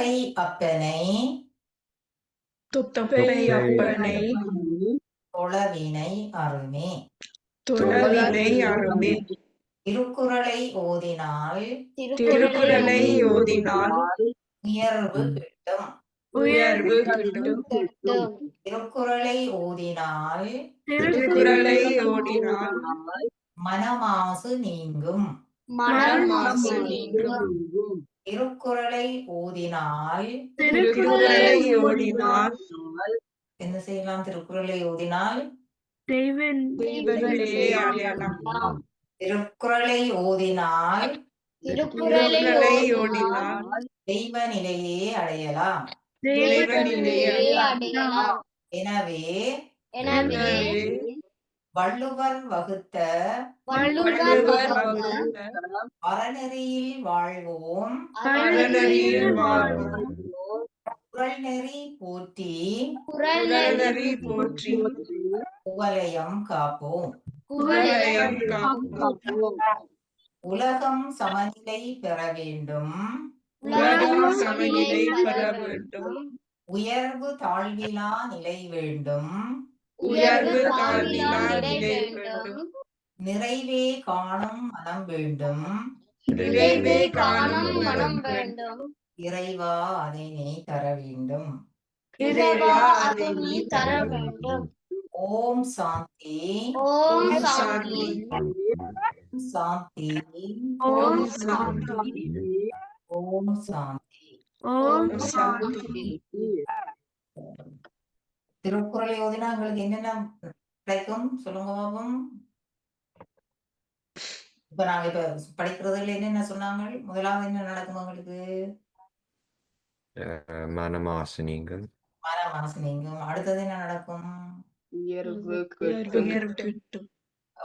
துத்தப்பை அப்பனை துத்தப்பை அப்பனை தொழவினை அருமே. துறவினை அருமே. திருக்குறளை ஓதினால் திருக்குறளை ஓதினால் உயர்வு கிட்டும். உயர்வு கிட்டும். திருக்குறளை ஓதினால் திருக்குறளை ஓடினால் மனமாசு நீங்கும். மனம் மாசு நீங்கும். திருக்குறளை ஓதினால் திருக்குறளை ஓடினால் என்ன செய்யலாம்? திருக்குறளை ஓதினால் தெய்வநிலையை அடையலாம். திருக்குறளை ஓதினால் திருக்குறளை ஓடினால் தெய்வ நிலையே அடையலாம். தெய்வநிலையை அடையலாம். எனவே எனவே வள்ளுவர் வகுத்த அறநெறியில் வாழ்வோம். குறள் நெறி போற்றி. குரல் போற்றி. குவலயம் காப்போம். குவலயம் காப்போம். உலகம் சமநிலை பெற வேண்டும். உலகம் சமநிலை பெற வேண்டும். உயர்வு தாழ்விலா நிலை வேண்டும். உயர்வு தாழ்விலா நிலை வேண்டும். நிறைவே காணும் மனம் வேண்டும். நிறைவே காணும் மனம் வேண்டும். இறைவா அதை நீ தர வேண்டும். இறைவா அதை நீ தர வேண்டும். ஓம் சாந்தி. ஓம் சாந்தி. சாந்தி. ஓம் சாந்தி. ஓம் சாந்தி. ஓம் சாந்தி. திருக்குறளை ஓதினா உங்களுக்கு என்னென்ன கிடைக்கும்? சொல்லுங்க பாப்போம் இப்ப நாங்க இப்ப படிக்கிறதுல என்னென்ன சொன்னாங்க? முதலாவது என்ன நடக்கும் உங்களுக்கு? அஹ் மனமாசு நீங்கும் மன மனசு நீங்கும் அடுத்தது என்ன நடக்கும்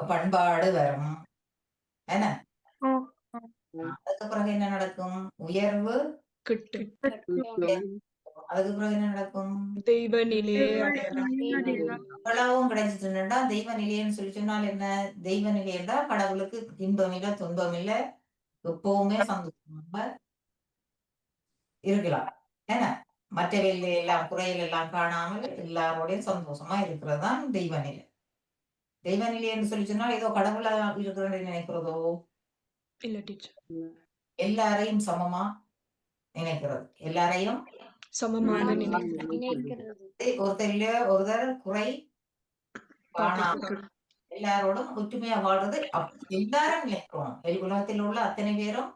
பண்பாடு வரும். என்ன. அதுக்கு பிறகு என்ன நடக்கும்? உயர்வு அதுக்கு பிறகு என்ன நடக்கும்? தெய்வ நிலையை இவ்வளவும் கிடைச்சிட்டுன்னா தெய்வ நிலையன்னு சொல்லி சொன்னால் என்ன? தெய்வ நிலையண்டா கடவுளுக்கு இன்பம் இல்ல துன்பம் இல்ல எப்பவுமே சந்தோஷமாக இருக்கலாம். என்ன? மற்றவையில எல்லாம் குறைகள் எல்லாம் காணாமல் எல்லாரோடையும் சந்தோஷமா இருக்கிறது தான் தெய்வ நிலை. தெய்வ நிலை என்று சொல்லி சொன்னால் ஏதோ கடவுளா இருக்கிறேன்னு நினைக்கிறதோ? இல்ல டீச்சர் எல்லாரையும் சமமா நினைக்கிறது. எல்லாரையும் சமமான ஒருத்தர் ஒருத்தர் குறை எல்லாரோடும் ஒற்றுமையா வாழ்றது எல்லாரும் நினைக்கிறோம். உலகத்தில் உள்ள அத்தனை பேரும்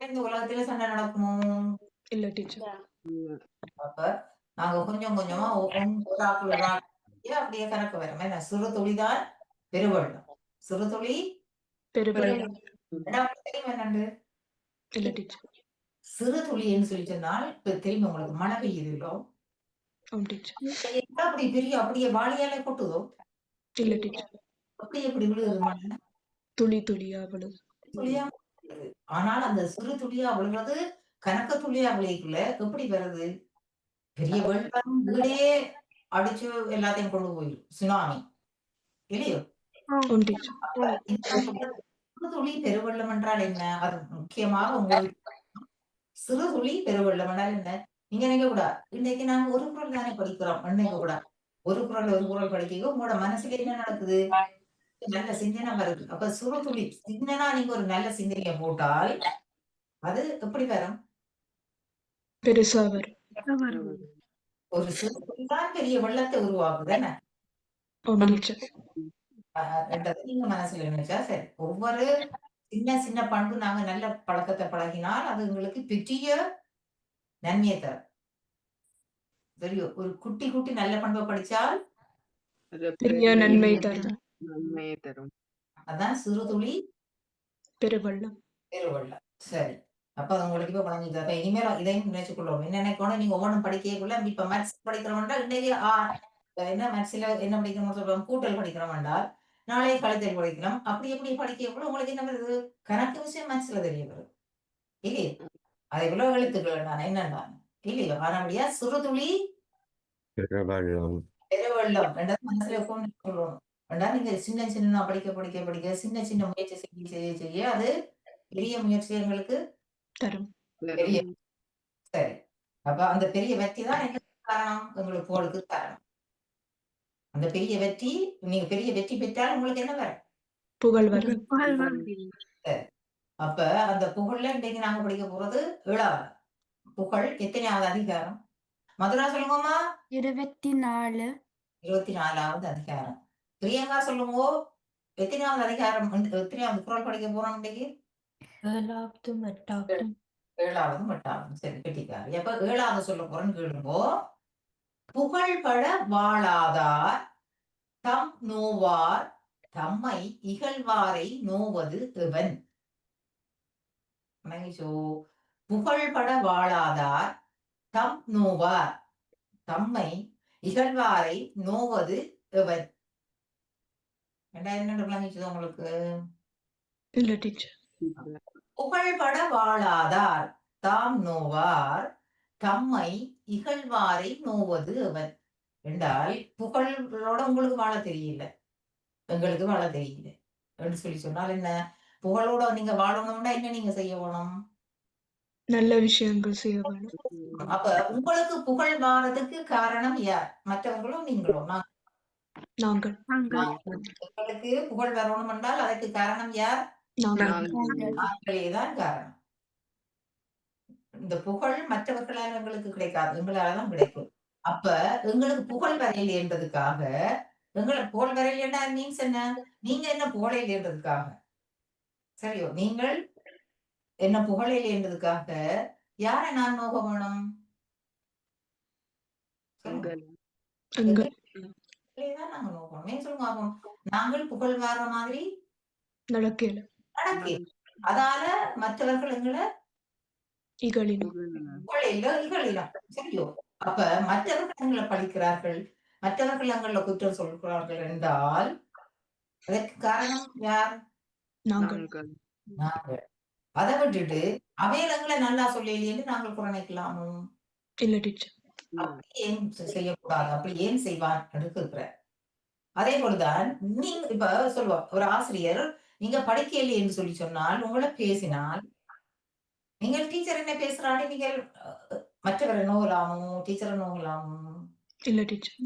இந்த உலகத்துல சண்டை நடக்கும்? இல்ல டீச்சர். அப்ப நாங்க கொஞ்சம் கொஞ்சமா ஒரு ஆக்கள் அப்படியே கணக்கு வரும் சிறு துளிதான் பெருவெள்ளம். சிறு துளி பெருவெள்ளம். என்னண்டு? இல்ல டீச்சர். சிறு துளின்னு சொல்லி சொன்னால் இப்ப தெரியும் உங்களுக்கு மழை எங்க அப்படி பெரிய அப்படியே வாளியாலே கொட்டுதோ? இல்ல அப்படியே எப்படி விழுகுது மழை துளி துளியா விழுது துளியா. ஆனால் அந்த சிறு துளியா விழுறது கணக்க துளியா விளைக்குள்ள எப்படி வருது பெரிய வெள்ளம் வீடே அடிச்சு எல்லாத்தையும் கொண்டு போயிடும். சுனாமி. இல்லையோ? துளி பெருவெள்ளம் என்றால் என்ன? அது முக்கியமாக உங்களுக்கு சிறு துளி பெருவெள்ளம். என்றால் என்ன? நீங்க நினைக்க கூடாது. இன்னைக்கு நாங்க ஒரு குரல் தானே படிக்கிறோம். நினைக்க கூடாது. ஒரு குரல் ஒரு குரல் படிக்க உங்களோட மனசுல என்ன நடக்குது? நல்ல சிந்தனை வருது. அப்ப சிறு துளி சிந்தனா நீங்க ஒரு நல்ல சிந்தனையை போட்டால் அது எப்படி வரும்? பெருசா வரும். ஒரு சிறு துளி தான் பெரிய வெள்ளத்தை உருவாக்குது. என்ன? ஆம் டீச்சர் ஆஹ் ரெண்டாவது நீங்க மனசுல நினைச்சா சரி. ஒவ்வொரு சின்ன சின்ன பண்பு நாங்க நல்ல பழக்கத்தை பழகினால் அது உங்களுக்கு பெரிய நன்மையை தரும். தெரியும் ஒரு குட்டி குட்டி நல்ல பண்பை படிச்சால் பெரிய நன்மை தரும். நன்மையை தரும். அதான் சிறு துளி பெருவெள்ளம். பெருவெள்ளம். சரி. அப்ப உங்களுக்கு இப்ப பழங்குது அப்ப இனிமேல் இதையும் நினைச்சுக்கொள்ளும் என்ன நினைக்கணும்? நீங்க ஒவ்வொன்றும் படிக்கக்குள்ள இப்ப மேத்ஸ் படிக்கிறவன்டா இன்னைக்கு என்ன மேத்ஸ்ல என்ன படிக்கணும்னு சொல்றோம். கூட்டல் படிக்கிறோம் என்றால் நாளைய கழித்தல் படிக்கலாம் அப்படி எப்படி படிக்கக்குள்ள உங்களுக்கு என்ன வருது? கணக்கு விஷயம் மேத்ஸ்ல தெரிய வரும் இல்லையே? அதே போல எழுத்துக்கள் நான் என்னன்னா இல்லையோ? ஆனபடியா சிறுதுளி பெருவெள்ளம் ரெண்டாவது மனசுல சொல்லணும் ரெண்டாவது நீங்க சின்ன சின்ன படிக்க படிக்க படிக்க சின்ன சின்ன முயற்சி செய்ய செய்ய செய்ய அது பெரிய முயற்சி எங்களுக்கு தரும். பெரிய சரி. அப்ப அந்த பெரிய வெற்றி தான் என்ன காரணம் உங்களுக்கு புகழுக்கு காரணம் அந்த பெரிய வெற்றி நீங்க பெரிய வெற்றி பெற்றால் உங்களுக்கு என்ன வரும்? புகழ் வரும். அப்ப அந்த புகழ்ல இன்னைக்கு நாங்க படிக்க போறது ஏழாவது புகழ் எத்தனையாவது அதிகாரம்? மதுரா சொல்லுங்கம்மா. இருபத்தி நாலு இருபத்தி நாலாவது அதிகாரம். பிரியங்கா சொல்லுங்க. எத்தனையாவது அதிகாரம் எத்தனையாவது குரல் படிக்க போறோம் இன்னைக்கு ஏழாவது எட்டாவது ஏழாவது எட்டாவது சரி கெட்டிக்காரு எப்ப ஏழாவது சொல்ல போறேன்னு கேளுங்கோ. புகழ்பட வாழாதார் தம் நோவார் தம்மை இகழ்வாரை நோவது எவன் புகழ்பட வாழாதார் தம் நோவார் தம்மை இகழ்வாரை நோவது எவன் ரெண்டாயிரம் விளங்கிச்சது உங்களுக்கு? புகழ்பட வாழாதார் தாம் நோவார் தம்மை இகழ்வாரை நோவது அவன். என்றால் புகழோட உங்களுக்கு வாழ தெரியல. எங்களுக்கு வாழ தெரியல. என்று சொல்லி சொன்னால் என்ன? புகழோட நீங்க வாழணும்னா என்ன நீங்க செய்ய வேணும்? நல்ல விஷயங்கள் செய்ய வேணும். அப்ப உங்களுக்கு புகழ் வாரதுக்கு காரணம் யார்? மற்றவங்களும் நீங்களும். நாங்கள். உங்களுக்கு புகழ் வரணும் என்றால் அதற்கு காரணம் யார்? நாங்களே தான் காரணம். இந்த புகழ் மற்றவர்களால் எங்களுக்கு கிடைக்காது எங்களால தான் கிடைக்கும். அப்ப எங்களுக்கு புகழ் வரையில் என்றதுக்காக எங்களுக்கு புகழ் வரையில் என்ன மீன்ஸ் என்ன? நீங்க என்ன புகழையில் என்றதுக்காக சரியோ நீங்கள் என்ன புகழையில் என்றதுக்காக யாரை நான் நோக வேணும். எங்கள் நாங்க நோக்கணும். ஏன் சொல்லுங்க பாப்போம். நாங்கள் புகழ் வர மாதிரி? நடக்கல. நடக்கு அதால மற்றவர்கள் எங்களை இகழினும். சரியோ. அப்ப மற்றவர்கள் எங்களை பழிக்கிறார்கள். மற்றவர்கள் எங்களை குற்றம் சொல்கிறார்கள் என்றால் அதற்கு காரணம் யார்? நாங்கள். நாங்கள். அதை விட்டுட்டு அவையில் எங்களை நல்லா சொல்லலையேன்னு நாங்கள் குறைக்கலாமோ இல்ல டீச்சர். ஏன் செய்யக்கூடாது? அப்படி ஏன் செய்வான் என்று கேட்கிறார். அதே போலதான் நீங்க இப்ப சொல்லுவோம் ஒரு ஆசிரியர் நீங்க படிக்கலையே என்று சொல்லி சொன்னால் உங்களை பேசினால் நீங்கள் டீச்சர் என்ன பேசுறாரு? நீங்கள் மற்றவரை நோகலாமோ டீச்சரை நோகலாமோ இல்ல டீச்சர்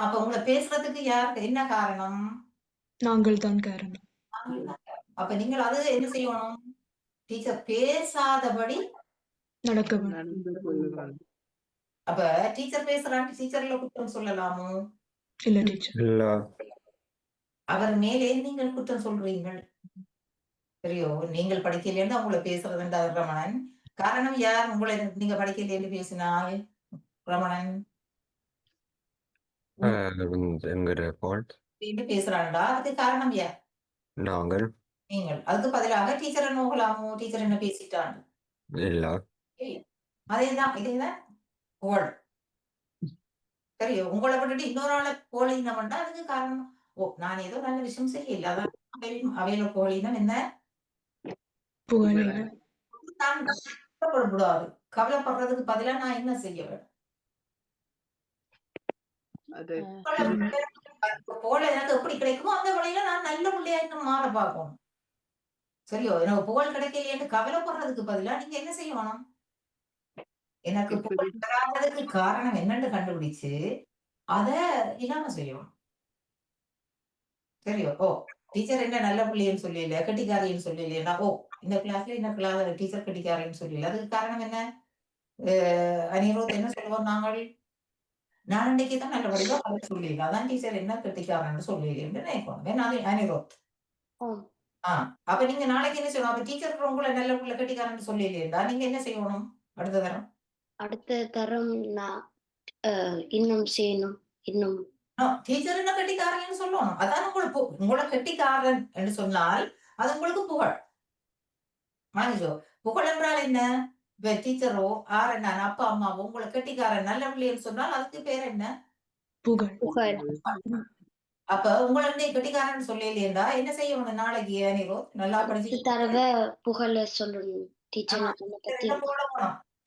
அப்ப உங்களை பேசுறதுக்கு யார் என்ன காரணம்? நாங்கள் தான் காரணம். அப்ப நீங்கள் அது என்ன செய்யணும்? டீச்சர் பேசாதபடி நடக்க அப்ப டீச்சர் பேசுறான்னு டீச்சர்ல குற்றம் சொல்லலாமோ? இல்ல டீச்சர் அவர் மேலே நீங்கள் குற்றம் சொல்றீங்கள் சரியோ நீங்கள் படிக்கலைன்னு அவங்கள பேசுறதுண்டா ரமணன். காரணம் யார்? உங்களை நீங்க படிக்கலைன்னு பேசினால் ரமணன். பேசுறான்டா. அதுக்கு காரணம் யார்? நாங்கள். நீங்கள். அதுக்கு பதிலாக டீச்சரை நோகலாமோ டீச்சர் என்ன பேசிட்டான்? இல்ல. அதேதான் இதேதான். புகழ் சரியோ உங்களை விட்டுட்டு இன்னொரு ஆளை போலினம்னா அதுக்கு காரணம். ஓ நான் ஏதோ நல்ல விஷயம் செய்யல. அதான் அவையில் அவையில போலினம் என்ன? கவலைப்படக்கூடாது. கவலைப்படுறதுக்கு பதிலா நான் என்ன செய்ய வேண்டும் அது போல எனக்கு எப்படி கிடைக்குமோ அந்த வழியில நான் நல்ல பிள்ளையா இன்னும் மாற பார்க்கணும். சரியோ? எனக்கு புகழ் கிடைக்கலையேன்னு கவலைப்படுறதுக்கு பதிலா நீங்க என்ன செய்யணும்? எனக்கு புகழ் பெறாததுக்கு காரணம் என்னன்னு கண்டுபிடிச்சு அத இல்லாம செய்யணும். சரியோ? ஓ டீச்சர் என்ன நல்ல பிள்ளைன்னு சொல்லல கெட்டிக்காரின்னு சொல்லலையா ஓ இந்த கிளாஸ்ல இந்த கிளாஸ் டீச்சர் கெட்டிக்காரின்னு சொல்லல. அதுக்கு காரணம் என்ன? அனிருத் என்ன சொல்லுவோம் நாங்கள்? நான் இன்னைக்கு தான் நல்லபடியா பதில் சொல்லியிருக்கேன். அதான் டீச்சர் என்ன கெட்டிக்காரன்னு சொல்லலைன்னு நினைக்கணும். அது அனிருத். ஆம். ஆ அப்ப நீங்க நாளைக்கு என்ன செய்யணும்? அப்ப டீச்சர் உங்களை நல்ல பிள்ளை கெட்டிக்காரன்னு சொல்லலையா நீங்க என்ன செய்யணும்? அடுத்த தரம். அடுத்த தரம் நான் இன்னும் செய்யணும். இன்னும். டீச்சர் என்ன கெட்டிக்காரன்னு சொல்லணும். அதான் உங்களுக்கு உங்களை கெட்டிக்காரன் என்று சொன்னால் அது உங்களுக்கு புகழ். மனசோ. புகழ் என்றால் என்ன டீச்சரோ ஆர் என்ன அப்பா அம்மாவோ உங்களை கெட்டிக்காரன் நல்ல பிள்ளைன்னு சொன்னால் அதுக்கு பேர் என்ன? புகழ். புகழ். அப்ப உங்களை என்ன கெட்டிக்காரன் சொல்லலையா என்ன செய்யணும் நாளைக்கு அனிரோ நல்லா படிச்சு தடவை புகழ சொல்லணும். டீச்சர்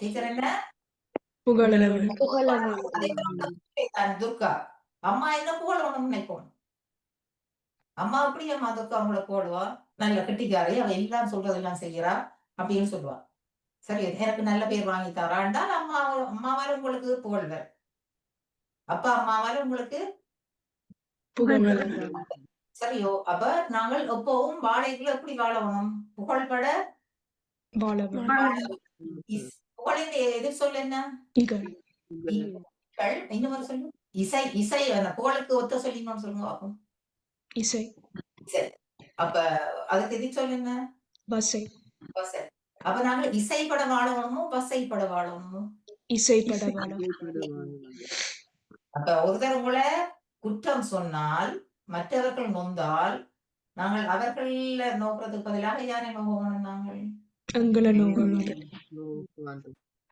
டீச்சர் என்ன புகழ புகழ துர்கா. அம்மா என்ன புகழணும்னு நினைப்போம்? அம்மா எப்படி அம்மா துர்கா அவங்கள போடுவா நல்ல கெட்டிக்காரி அவ எல்லாம் சொல்றதெல்லாம் செய்யறா அப்படின்னு சொல்லுவா. சரி எனக்கு நல்ல பேர் வாங்கி தராண்டால் அம்மா அம்மாவால உங்களுக்கு புகழ்வர். அப்பா அம்மாவால உங்களுக்கு சரியோ அப்ப நாங்கள் எப்பவும் வாழைக்குள்ள எப்படி வாழணும்? புகழ்பட புகழின் எதிர் சொல் என்ன? இன்னொரு சொல்லு. இசை இசை புகழுக்கு ஒத்த சொல்லி இன்னொன்னு சொல்லுங்க இசை. அப்ப அதுக்கு எதிர் சொல் என்ன? வசை. வசை. அப்ப நாங்கள் இசைப்பட வாழணுமோ வசைப்பட வாழணுமோ? இசைப்பட அப்ப ஒருத்தர் உங்களை குற்றம் சொன்னால் மற்றவர்கள் நொந்தால் நாங்கள் அவர்கள நோக்கிறதுக்கு பதிலாக யாரை நோக்கணும் நாங்கள்? எங்களை நோக்கணும்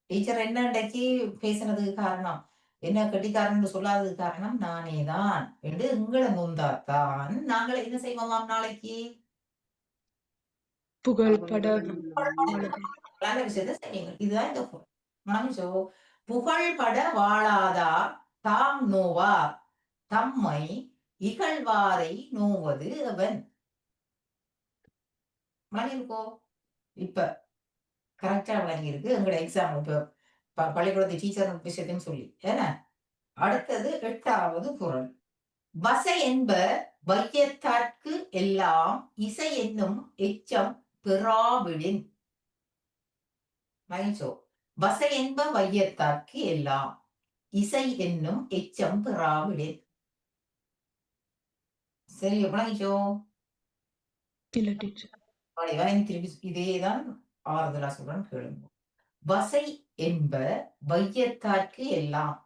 டீச்சர் என்ன இன்றைக்கு பேசினதுக்கு காரணம்? என்ன கெட்டிக்காரன் சொல்லாததுக்கு காரணம் நானே தான் என்று எங்களை நொந்தாத்தான். நாங்கள் என்ன செய்வோமாம் நாளைக்கு? புகழ்பட நல்ல விஷயத்தை செய்வீங்க இதுதான் இந்த. மனசோ புகழ்பட வாழாதார் தாம் நோவார். தம்மை இகழ்வாரை நோவது அவன். விளங்கியிருக்கோ இப்ப கரெக்டா விளங்கி இருக்கு எங்களோட எக்ஸாம் இப்ப பள்ளிக்கூடத்து டீச்சர் விஷயத்தையும் சொல்லி. ஏன்னா அடுத்தது எட்டாவது குரல். வசை என்ப வையத்தாற்கு எல்லாம் இசை என்னும் எச்சம் பெறாவிடின். வசை என்ப வையத்தாக்கு எல்லாம் இசை என்னும் எச்சம் பெறாவிடின். சரி விளங்கிச்சோ திருப்பி இதேதான் ஆறுதலா சொல்றேன் கேளுங்க. வசை என்ப வையத்தாற்கு எல்லாம்.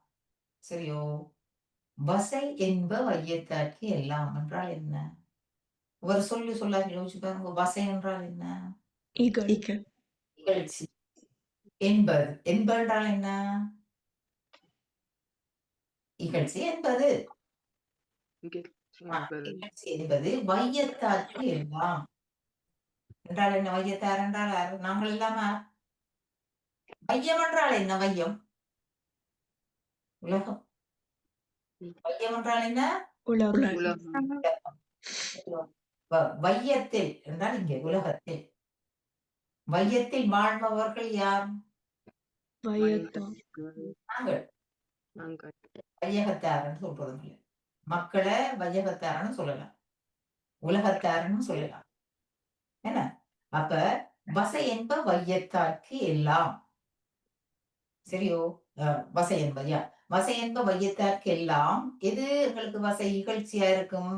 சரியோ? வசை என்ப வையத்தாற்கு எல்லாம் என்றால் என்ன? ஒரு சொல்லு சொல்ல யோசிச்சு பாருங்க. வசை என்றால் என்ன? இகழ் இகழ்ச்சி என்பது. என்பது என்றால் என்ன? இகழ்ச்சி என்பது. இகழ்ச்சி என்பது. வையத்தாற்கு எல்லாம். என்றால் என்ன? வையத்தார் என்றால்? நாங்கள் இல்லாம வையம் என்றால் என்ன வையம்? உலகம். வையம் என்றால் என்ன? வையத்தில் என்றால் இங்கே உலகத்தில். வையத்தில் வாழ்பவர்கள் யார்? நாங்கள். வையகத்தாரன்னு சொல்றது இல்லை. மக்களை வையகத்தாரன்னு சொல்லலாம். உலகத்தாரன்னு சொல்லலாம். என்ன? அப்ப வசை என்ப வையத்தார்க்கு எல்லாம். சரியோ? வசை என்பது வசை என்ப வையத்தார்க்கு எல்லாம் எது எங்களுக்கு வசை இகழ்ச்சியா இருக்கும்?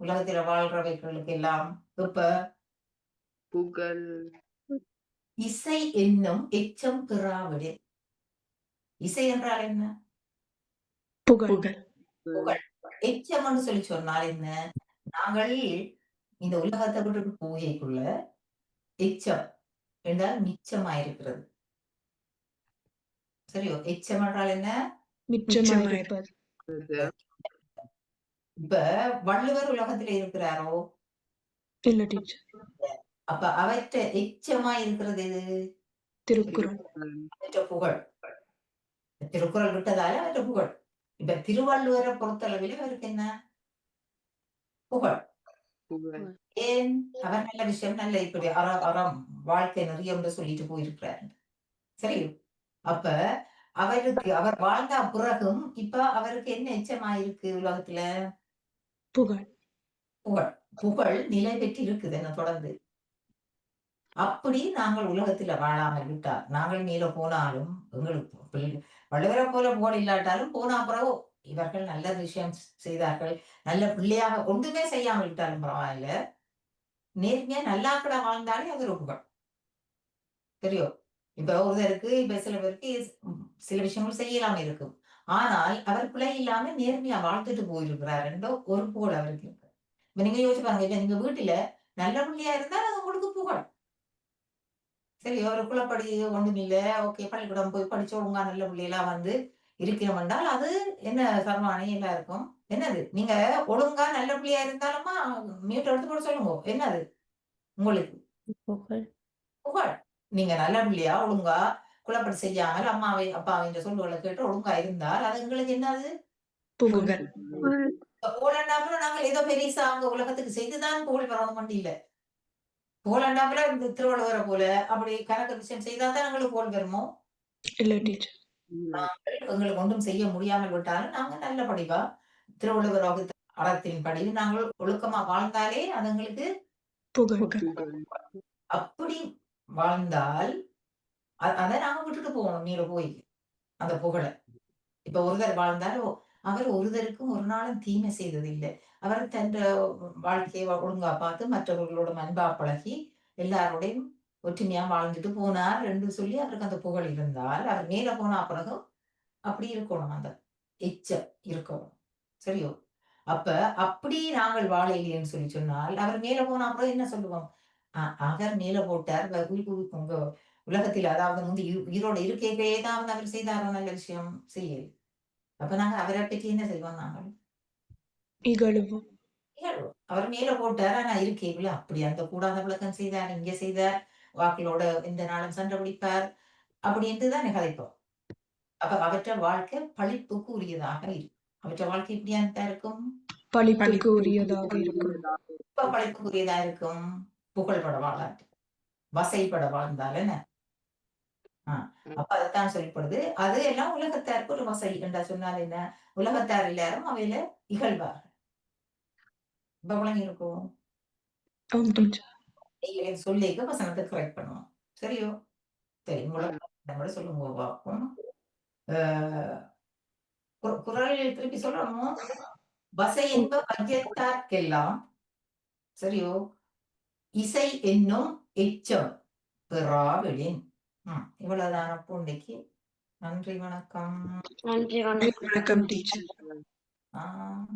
உலகத்துல வாழ்றவைகளுக்கு எல்லாம் இப்ப புகழ். இசை என்னும் எச்சம் பெறாவிடு இசை என்றால் என்ன? புகழ். புகழ். எச்சம்னு சொல்லி சொன்னால் என்ன? நாங்கள் இந்த உலகத்தை விட்டு போகைக்குள்ள எச்சம் என்றால் மிச்சமாயிருக்கிறது. சரியோ எச்சம் என்றால் என்ன? இப்ப வள்ளுவர் உலகத்துல இருக்கிறாரோ? இல்ல டீச்சர் அப்ப அவற்ற எச்சமா இருக்கிறது எது? திருக்குறள். அவற்ற புகழ். திருக்குறள் விட்டதால அவற்ற புகழ். இப்ப திருவள்ளுவரை பொறுத்தளவில் அவருக்கு என்ன? புகழ். ஏன்? அவர் நல்ல விஷயம் நல்ல இப்படி அற அறம் வாழ்க்கை நிறைய சொல்லிட்டு போயிருக்கிறார். சரி அப்ப அவருக்கு அவர் வாழ்ந்த பிறகும் இப்ப அவருக்கு என்ன எச்சமாயிருக்கு உலகத்துல? புகழ். புகழ். புகழ் நிலை பெற்று இருக்குது என்ன தொடர்ந்து. அப்படி நாங்கள் உலகத்துல வாழாமல் விட்டால் நாங்கள் மேல போனாலும் எங்களுக்கு வள்ளுவரை போல புகழ் இல்லாட்டாலும் போனா பிறகு இவர்கள் நல்ல விஷயம் செய்தார்கள். நல்ல பிள்ளையாக ஒன்றுமே செய்யாமல் விட்டாலும் பரவாயில்ல. நேர்மையா நல்லாக்கட வாழ்ந்தாலே அது ஒரு புகழ். தெரியும்? இப்ப ஒருத்தருக்கு இப்ப சில பேருக்கு சில விஷயங்கள் செய்யலாம இருக்கும். ஆனால் அவர் பிழை இல்லாம நேர்மையா வாழ்ந்துட்டு போயிருக்கிறார் என்ற ஒரு புகழ் அவருக்கு இருக்கு. இப்ப நீங்க யோசிச்சு பாருங்க இப்ப நீங்க வீட்டுல நல்ல பிள்ளையா இருந்தா அது உங்களுக்கு புகழ். சரி ஒரு குளப்படி ஒண்ணும் இல்ல. ஓகே பள்ளிக்கூடம் போய் படிச்ச ஒழுங்கா நல்ல பிள்ளையெல்லாம் வந்து இருக்கிறோம் என்றால் அது என்ன சர்வாணி எல்லாம் இருக்கும் என்னது? நீங்க ஒழுங்கா நல்ல பிள்ளையா இருந்தாலுமா மியூட் எடுத்து போட சொல்லுங்க. என்னது? உங்களுக்கு? புகழ். நீங்க நல்ல பிள்ளையா ஒழுங்கா குளப்படி செய்யாமல் அம்மாவை அப்பாவை சொல்லுகளை கேட்டு ஒழுங்கா இருந்தால் அது எங்களுக்கு என்னது? புகழ் புகழண்டாப்புல நாங்கள் ஏதோ பெரியசா அங்க உலகத்துக்கு செய்துதான் புகழ் பெறணும் இல்ல புகழண்டாப்புல இந்த திருவள்ளுவரை போல அப்படி கணக்கு விஷயம் செய்தா தான் எங்களுக்கு புகழ் வருமோ? இல்ல டீச்சர். எங்களுக்கு ஒன்றும் செய்ய முடியாமல் விட்டாலும் நாங்க நல்ல படிவா. திருவள்ளுவர் வகுத்த அறத்தின் படி நாங்கள் ஒழுக்கமா வாழ்ந்தாலே அது எங்களுக்கு புகழ்கள். புகழ் அப்படி வாழ்ந்தால் அத அதை நாங்க விட்டுட்டு போகணும் நீர போய் அந்த புகழை. இப்ப ஒருதர் வாழ்ந்தால் ஓ, அவர் ஒருதருக்கும் ஒரு நாளும் தீமை செய்தது இல்லை. அவர் தன் வாழ்க்கையை ஒழுங்கா பார்த்து மற்றவர்களோட அன்பா பழகி எல்லாரோடையும் ஒற்றுமையா வாழ்ந்துட்டு போனார் என்று சொல்லி அவருக்கு அந்த புகழ் இருந்தால் அவர் மேல போனா பிறகு அப்படி இருக்கணும் அந்த எச்சம் இருக்கணும். சரியோ? அப்ப அப்படி நாங்கள் வாழையிலேன்னு சொல்லி சொன்னால் அவர் மேல போனா அப்புறம் என்ன சொல்லுவோம்? அ- அவர் மேல போட்டார். உங்க உலகத்தில் அதாவது வந்து உயி- உயிரோட இருக்கையிலே ஏதாவது அவர் செய்தாரோ. நல்ல விஷயம். செய்யல அப்ப நாங்க அவரை பற்றி என்ன செய்வோம் நாங்கள்? இகழுவோம். அவர் மேல போட்டார். ஆனா இருக்கையில அப்படி அந்த கூடாத விளக்கம் செய்தார். இங்க செய்தார். வாக்களோட எந்த நாளும் சண்டை பிடிப்பார் அப்படி தான் கதைப்போம் அப்ப அவற்ற வாழ்க்கை பழிப்புக்கு உரியதாக இருக்கும். அவற்ற வாழ்க்கை இப்படியானதா இருக்கும்? பழிப்புக்கு உரியதாக இருக்கும். இப்ப பழிப்புக்கு உரியதா இருக்கும். புகழ்பட வாழாட்டு வசைப்பட வாழ்ந்தால் என்ன ஆ, அப்ப அதைத்தான் சொல்லப்படுது அது எல்லாம் உலகத்தாருக்கு ஒரு வசை என்றா சொன்னால் என்ன? உலகத்தார் எல்லாரும் அவையில இகழ்வார்கள். இப்ப விளங்கி இருக்கும். ஆம் டீச்சர் நீங்க சொல்லிக்க வசனத்தை கரெக்ட் பண்ணுவோம். சரியோ? சரி நம்ம சொல்லுங்க பார்ப்போம் அஹ், கு- குறள் திருப்பி சொல்லணும்? வசை என்ப பஞ்சத்தார்க்கெல்லாம் சரியோ? இசை என்னும் எச்சம் பெறாவிடின். இவ்வளவுதான. பூண்டைக்கு நன்றி வணக்கம். நன்றி வணக்கம். வணக்கம் டீச்சர். ஆ.